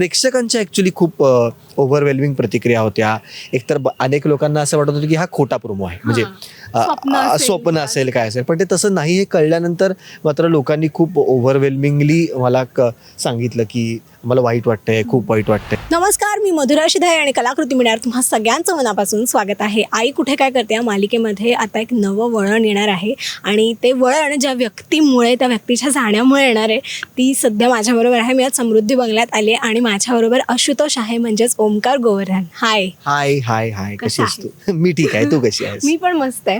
प्रेक्षकांच्या ॲक्च्युली खूप ओव्हरवेल्मिंग प्रतिक्रिया होत्या. एकतर अनेक लोकांना असं वाटत होतं की हा खोटा प्रोमो आहे. म्हणजे स्वप्न असेल काय असेल. पण ते तसं नाही हे कळल्यानंतर मात्र लोकांनी खूप ओव्हरवेल्मिंगली मला क- सांगितलं की मला वाईट वाटतंय खूप वाईट वाटतंय. नमस्कार मी मधुरा शिधाय आणि कलाकृती मिळणार तुम्हा सगळ्यांचं मनापासून स्वागत आहे. आई कुठे काय करते या मालिकेमध्ये? आता एक नवं वळण येणार आहे. आणि ते वळण ज्या व्यक्तीमुळे त्या व्यक्तीच्या जाण्यामुळे येणार आहे ती सध्या माझ्याबरोबर आहे. मी आज समृद्धी बंगल्यात आले आणि माझ्याबरोबर आशुतोष आहे म्हणजेच ओमकार गोवर्धन. हाय हाय हाय हाय कशी कसा आहेस तू? मी ठीक आहे. तू कशी आहेस? मी पण मस्त आहे.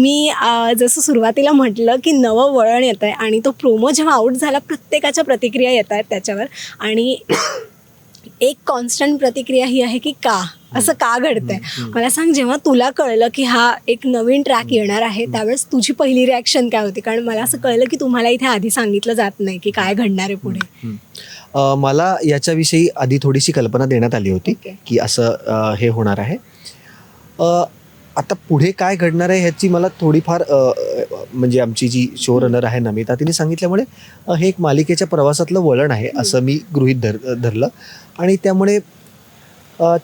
मी जसं सुरुवातीला म्हटलं की नवं वळण येत आहे आणि तो प्रोमो जेव्हा आउट झाला प्रत्येकाच्या प्रतिक्रिया येत आहेत त्याच्यावर. आणि एक कॉन्स्टंट प्रतिक्रिया ही आहे की का? असं का घडतंय? मला सांग जेव्हा तुला कळलं की हा एक नवीन ट्रॅक येणार आहे त्यावेळेस तुझी पहिली रिॲक्शन काय होती? कारण मला असं कळलं की तुम्हाला इथे आधी सांगितलं जात नाही की काय घडणार आहे पुढे. मला याच्याविषयी आधी थोडीशी कल्पना देण्यात आली होती. की असं हे होणार आहे. आता पुढे काय घडणार आहे ह्याची मला थोडीफार म्हणजे आमची जी शो रनर आहे नमिता तिने सांगितल्यामुळे हे एक मालिकेच्या प्रवासातलं वळण आहे असं मी गृहित धर धरलं. आणि त्यामुळे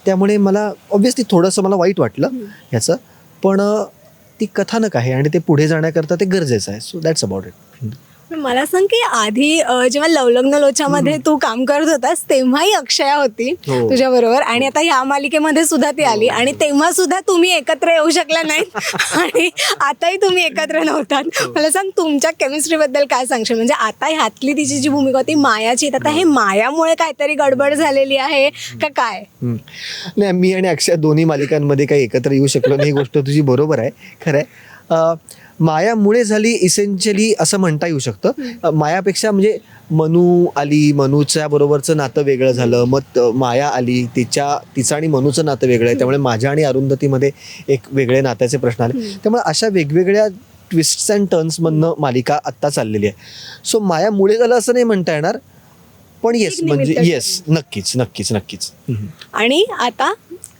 त्यामुळे मला ऑब्व्हियसली थोडंसं मला वाईट वाटलं ह्याचं. पण ती कथानक आहे आणि ते पुढे जाण्याकरता ते गरजेचं आहे. सो दॅट्स अबाउट इट मला सांग की आधी अं, जेव्हा लवलग्न लोच्यामध्ये तू काम करत होतास तेव्हाही अक्षया होती हो. तुझ्या बरोबर आणि आता ह्या मालिकेमध्ये सुद्धा ती आली आणि तेव्हा सुद्धा तुम्ही एकत्र येऊ शकला नाहीत आणि आताही तुम्ही एकत्र नव्हतात. मला सांग तुमच्या केमिस्ट्री बद्दल काय सांगशील म्हणजे आता ह्यातली तिची जी भूमिका होती मायाची तर आता हे मायामुळे काहीतरी गडबड झालेली आहे का काय? हम्म. नाही मी आणि अक्षय दोन्ही मालिकांमध्ये काही एकत्र येऊ शकलो नाही ही गोष्ट तुझी बरोबर आहे खरं आहे. मायामुळे झाली इसेन्शियली असं म्हणता येऊ शकतं. मायापेक्षा म्हणजे मनू आली मनूच्या बरोबरचं नातं वेगळं झालं. मग माया आली तिच्या तिचं आणि मनूचं नातं वेगळं आहे. त्यामुळे माझ्या आणि अरुंधतीमध्ये एक वेगळे नात्याचे प्रश्न आले. त्यामुळे अशा वेगवेगळ्या ट्विस्ट्स अँड टर्न्समधनं मालिका आत्ता चाललेली आहे. सो मायामुळे झालं असं नाही म्हणता येणार. पण येस म्हणजे येस नक्कीच नक्कीच नक्कीच. आणि आता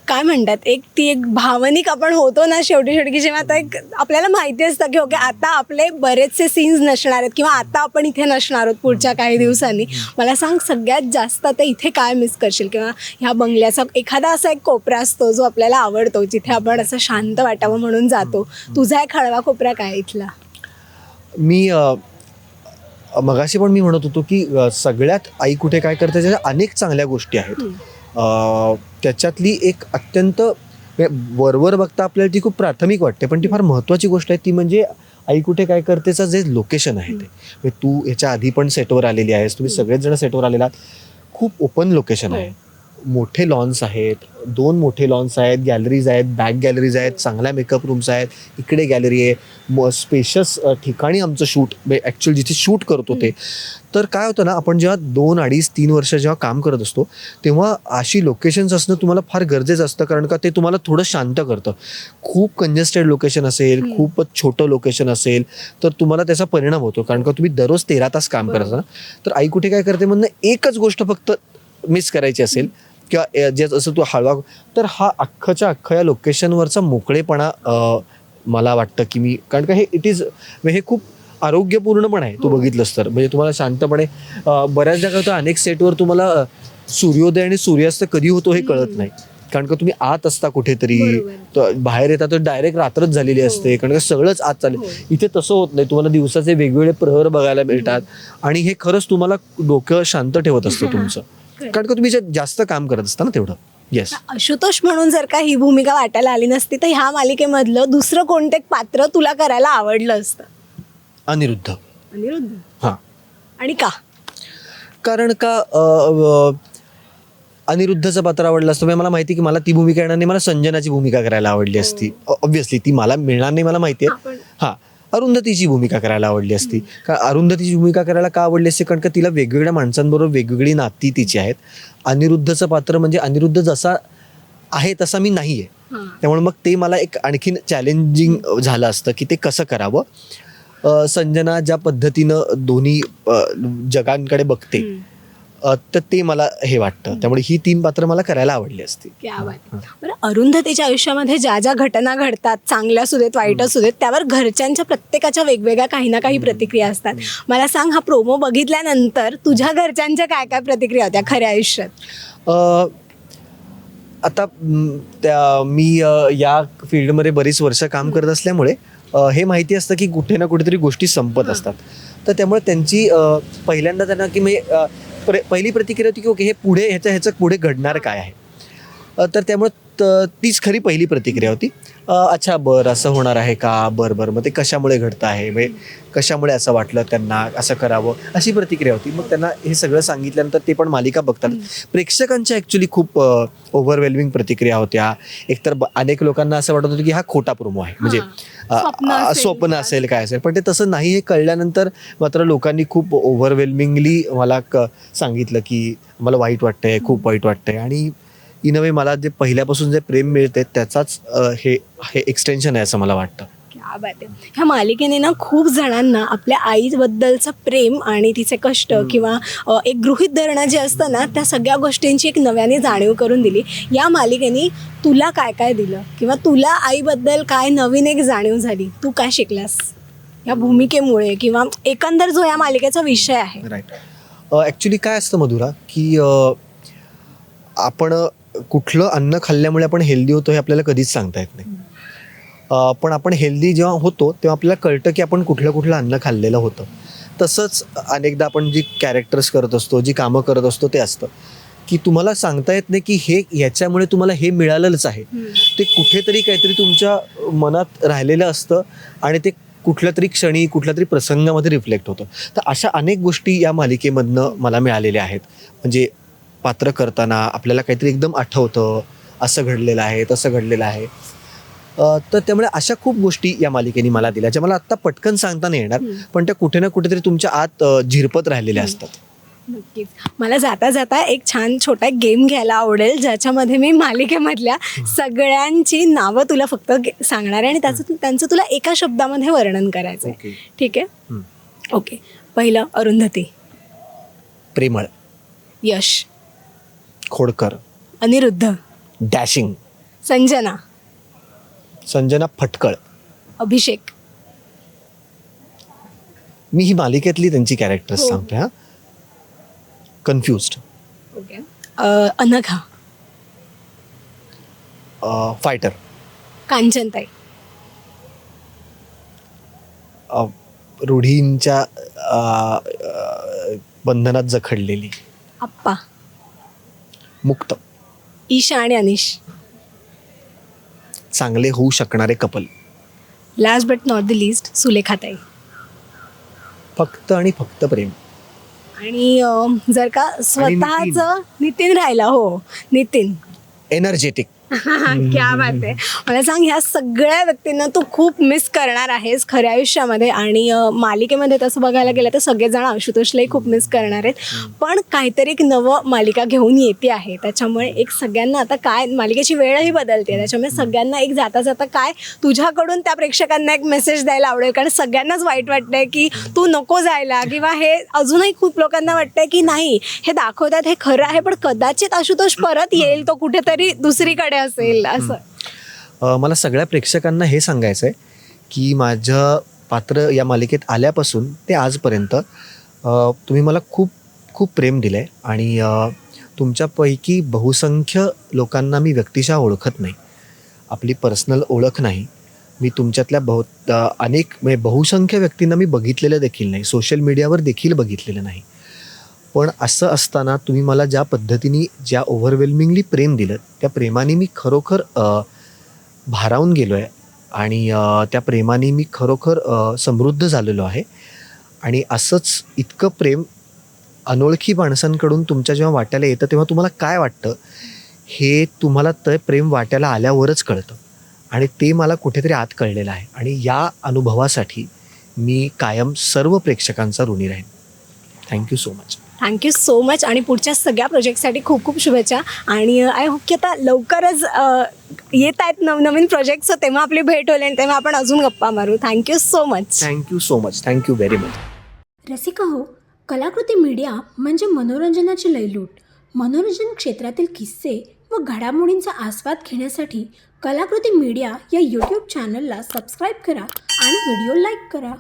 काय म्हणतात एक ती एक भावनिक आपण होतो ना शेवटी शेवटी की जेव्हा आता एक आपल्याला माहिती असतं की ओके आता आपले बरेचसे सीन्स नसणार आहेत किंवा आता आपण इथे नसणार आहोत पुढच्या काही दिवसांनी. मला सांग सगळ्यात जास्त आता इथे काय मिस करशील? किंवा ह्या बंगल्याचा एखादा असा एक कोपरा असतो जो आपल्याला आवडतो जिथे आपण असं शांत वाटावं म्हणून जातो. तुझा एक हळवा कोपरा काय इथला? मी मगाशी पण मी म्हणत होतो की सगळ्यात आई कुठे काय करते त्याच्या अनेक चांगल्या गोष्टी आहेत. त्याच्यातली एक अत्यंत वरवर बघता आपल्याला ती खूप प्राथमिक वाटते पण ती फार महत्त्वाची गोष्ट आहे. ती म्हणजे आई कुठे काय करतेचं जे लोकेशन आहे ते. म्हणजे तू ह्याच्या आधी पण सेटवर आलेली आहेस तुम्ही सगळेच जण सेटवर आलेला आहात. खूप ओपन लोकेशन आहे. हो. मोठे लॉन्स आहेत दोन मोठे लॉन्स आहेत गॅलरीज आहेत बॅक गॅलरीज आहेत चांगल्या मेकअप रूम्स आहेत इकडे गॅलरी आहे. म स्पेशस ठिकाणी आमचं शूट ॲक्च्युअल जिथे शूट करतो ते. तर काय होतं ना आपण जेव्हा दोन अडीच तीन वर्ष जेव्हा काम करत असतो तेव्हा अशी लोकेशन्स असणं तुम्हाला फार गरजेचं असतं कारण का ते तुम्हाला थोडं शांत करतं. खूप कंजेस्टेड लोकेशन असेल खूपच छोटं लोकेशन असेल तर तुम्हाला त्याचा परिणाम होतो. कारण का तुम्ही दररोज तेरा तास काम करता ना. तर आई कुठे काय करते म्हणणं एकच गोष्ट फक्त मिस करायची असेल किंवा जे जसं तू हळवा तर हा अख्खच्या अख्खा या लोकेशनवरचा मोकळेपणा मला वाटतं की मी कारण का हे इट इज हे खूप आरोग्यपूर्ण पण आहे तू बघितलंस तर. म्हणजे तुम्हाला शांतपणे बऱ्याच जागा अनेक सेटवर तुम्हाला सूर्योदय आणि सूर्यास्त कधी होतो हे कळत नाही. कारण का तुम्ही आत असता कुठेतरी बाहेर येता तर डायरेक्ट रात्रच झालेली असते कारण का सगळंच आत चाललं. इथे तसं होत नाही तुम्हाला दिवसाचे वेगवेगळे प्रहर बघायला मिळतात आणि हे खरंच तुम्हाला डोकं शांत ठेवत असतं तुमचं. कारण का तुम्ही जे जास्त काम करत असता ना तेवढं. येस आशुतोष म्हणून जर का ही भूमिका वाटायला आली नसती तर ह्या मालिकेमधलं दुसरं कोणतं एक पात्र तुला करायला आवडलं असतं? अनिरुद्ध. अनिरुद्ध? हां. आणि का? कारण का अ, अ, अनिरुद्धचं पात्र आवडलं असतं. म्हणजे मला माहिती की मला ती भूमिका येणार नाही मला संजनाची भूमिका करायला आवडली असती. ऑब्व्हियसली ती मला मिळणार नाही मला माहिती आहे. हां. अरुंधतीची भूमिका करायला आवडली असती. कारण अरुंधतीची भूमिका करायला का आवडली असते? कारण का तिला वेगवेगळ्या माणसांबरोबर वेगवेगळी नाती तिची आहेत. अनिरुद्धचं पात्र म्हणजे अनिरुद्ध जसा आहे तसा मी नाही आहे त्यामुळे मग ते मला एक आणखीन चॅलेंजिंग झालं असतं की ते कसं करावं? संजना ज्या पद्धतीनं दोन्ही जगांकडे बघते अ, तर ते मला हे वाटतं. त्यामुळे ही तीन पात्र मला करायला आवडली असती. क्या बात. आहे. बरं अरुंधतीच्या आयुष्यामध्ये ज्या ज्या घटना घडतात चांगल्या असू देत वाईट असू देत त्यावर घरच्यांच्या प्रत्येकाच्या वेगवेगळ्या काही ना काही प्रतिक्रिया असतात. मला सांग हा प्रोमो बघितल्यानंतर तुझ्या घरच्यांच्या काय काय प्रतिक्रिया होत्या खऱ्या आयुष्यात? अ, आता म, त्या मी अ, या फील्डमध्ये बरीच वर्ष काम करत असल्यामुळे अ, हे माहिती असतं की कुठे ना कुठेतरी गोष्टी संपत असतात. तर त्यामुळे त्यांची अ, पहिल्यांदा त्यांना की अ, प्र- पहिली प्रतिक्रिया होती की ओके हे पुढे ह्याच्या ह्याचं पुढे घडणार काय आहे? तर त्यामुळे त- तीच खरी पहिली प्रतिक्रिया होती. अ, अच्छा बरं असं होणार आहे का? बरं बरं. मग ते कशामुळे घडतं आहे? म्हणजे कशामुळे असं वाटलं त्यांना? असं करावं? अशी प्रतिक्रिया होती. मग त्यांना हे सगळं सांगितल्यानंतर ते पण मालिका बघतात. प्रेक्षकांच्या ॲक्च्युली खूप ओव्हरवेल्मिंग प्रतिक्रिया होत्या. एकतर ब- अनेक लोकांना असं वाटत होतं की हा खोटा प्रोमो आहे. म्हणजे अ, स्वप्न अ, असेल स्वप्न किंवा- असेल काय असेल. पण ते तसं नाही हे कळल्यानंतर मात्र लोकांनी खूप ओव्हरवेल्मिंगली मला क सांगितलं की मला वाईट वाटतंय खूप वाईट वाटतंय. आणि इन वे मला जे पहिल्यापासून जे प्रेम मिळते त्याचाच अ, हे हे एक्सटेन्शन आहे असं मला वाटतं. क्या बात आहे. ह्या मालिकेने ना खूप जणांना आपल्या आईबद्दलचं प्रेम आणि तिचे कष्ट किंवा अ, एक गृहित धरणं जे असतं ना त्या सगळ्या गोष्टींची एक नव्याने जाणीव करून दिली. या मालिकेने तुला काय काय दिलं? किंवा तुला आईबद्दल काय नवीन एक जाणीव झाली? तू काय शिकलास? या भूमिकेमुळे किंवा एकंदर जो या मालिकेचा विषय आहे. राईट ॲक्च्युली काय असतं मधुरा की अ, आपण कुठलं अन्न खाल्ल्यामुळे आपण हेल्दी होतो हे आपल्याला कधीच सांगता येत नाही. पण आपण हेल्दी जेव्हा होतो तेव्हा आपल्याला कळतं की आपण कुठलं कुठलं अन्न खाल्लेलं होतं. तसंच अनेकदा आपण जी कॅरेक्टर्स करत असतो जी कामं करत असतो ते असतं. की तुम्हाला सांगता येत नाही की हे याच्यामुळे तुम्हाला हे मिळालेलंच आहे. ते कुठेतरी काहीतरी तुमच्या मनात राहिलेलं असतं आणि ते कुठल्या तरी क्षणी कुठल्या तरी प्रसंगामध्ये रिफ्लेक्ट होतं. तर अशा अनेक गोष्टी या मालिकेमधनं मला मिळालेल्या आहेत. म्हणजे पात्र करताना आपल्याला काहीतरी एकदम आठवतं असं घडलेलं आहे तसं घडलेलं आहे. तर त्यामुळे अशा खूप गोष्टी या मालिकेने मला दिल्या ज्या मला आत्ता पटकन सांगता नाही येणार पण त्या कुठे ना कुठेतरी तुमच्या आत झिरपत राहिलेल्या असतात. नक्कीच. मला जाता जाता एक छान छोटा गेम घ्यायला आवडेल ज्याच्यामध्ये मी मालिकेमधल्या सगळ्यांची नावं तुला फक्त सांगणार आहे आणि त्याचं त्यांचं तुला एका शब्दामध्ये वर्णन करायचं आहे ठीक आहे. ओके. पहिलं अरुंधती. प्रेमळ. यश. खोडकर. अनिरुद्ध. डॅशिंग. संजना. संजना फटकळ. अभिषेक. मी ही मालिकेतली त्यांची कॅरेक्टर्स हो. सांगते हा. Confused okay Anagha. फायटर कांचनताई. रूढींच्या अ, अ, बंधनात जखडलेली. आप्पा. मुक्त. ईशा आणि अनिश. चांगले होऊ शकणारे couple. Last but not the least सुलेखाताई फक्त आणि फक्त प्रेम. आणि अं, जर का स्वतःच नितीन. राहिला हो नितीन. एनर्जेटिक क्या बात आहे. मला सांग ह्या सगळ्या व्यक्तींना तू खूप मिस करणार आहेस खऱ्या आयुष्यामध्ये आणि अं, मालिकेमध्ये तसं बघायला गेलं तर सगळेजण आशुतोषलाही खूप मिस करणार आहेत. पण काहीतरी एक नवं मालिका घेऊन येते आहे. त्याच्यामुळे एक सगळ्यांना आता काय मालिकेची वेळही बदलते. त्याच्यामुळे सगळ्यांना एक जाता जाता काय तुझ्याकडून त्या प्रेक्षकांना एक मेसेज द्यायला आवडेल. कारण सगळ्यांनाच वाईट वाटतंय की तू नको जायला किंवा हे अजूनही खूप लोकांना वाटतंय की नाही हे दाखवतात हे खरं आहे पण कदाचित आशुतोष परत येईल तो कुठेतरी दुसरीकडे. असेल असं. मला सगळ्या प्रेक्षकांना हे सांगायचं आहे की माझं पात्र या मालिकेत आल्यापासून ते आजपर्यंत तुम्ही मला खूप खूप प्रेम दिलं आहे आणि तुमच्यापैकी बहुसंख्य लोकांना मी व्यक्तिशः ओळखत नाही. आपली पर्सनल ओळख नाही. मी तुमच्यातल्या बहु अनेक म्हणजे बहुसंख्य व्यक्तींना मी बघितलेलं देखील नाही. सोशल मीडियावर देखील बघितलेलं नाही. पण असं असताना तुम्ही मला ज्या पद्धतीने ज्या ओव्हरवेल्मिंगली प्रेम दिलं त्या प्रेमाने मी खरोखर भारावून गेलो आहे आणि त्या प्रेमाने मी खरोखर समृद्ध झालेलो आहे. आणि असंच इतकं प्रेम अनोळखी माणसांकडून तुमच्या जेव्हा वाट्याला येतं तेव्हा तुम्हाला काय वाटतं? हे तुम्हाला ते प्रेम वाट्याला आल्यावरच कळतं. आणि ते मला कुठेतरी आत कळलेलं आहे. आणि या अनुभवासाठी मी कायम सर्व प्रेक्षकांचा ऋणी राहीन. Thank you so much thank you so much आणि पुढच्या सगळ्या प्रोजेक्टसाठी खूप खूप शुभेच्छा. आणि आय होप की आता लवकरच येत आहेत नवनवीन प्रोजेक्ट्स तेव्हा आपली भेट होईल आणि तेव्हा आपण अजून गप्पा मारू. Thank you so much thank you so much thank you very much Rasika हो कलाकृती मीडिया म्हणजे मनोरंजनाची लयलूट. मनोरंजन क्षेत्रातील किस्से व घडामोडींचा आस्वाद घेण्यासाठी कलाकृती मीडिया या यूट्यूब चॅनलला सबस्क्राईब करा आणि व्हिडिओ लाईक करा.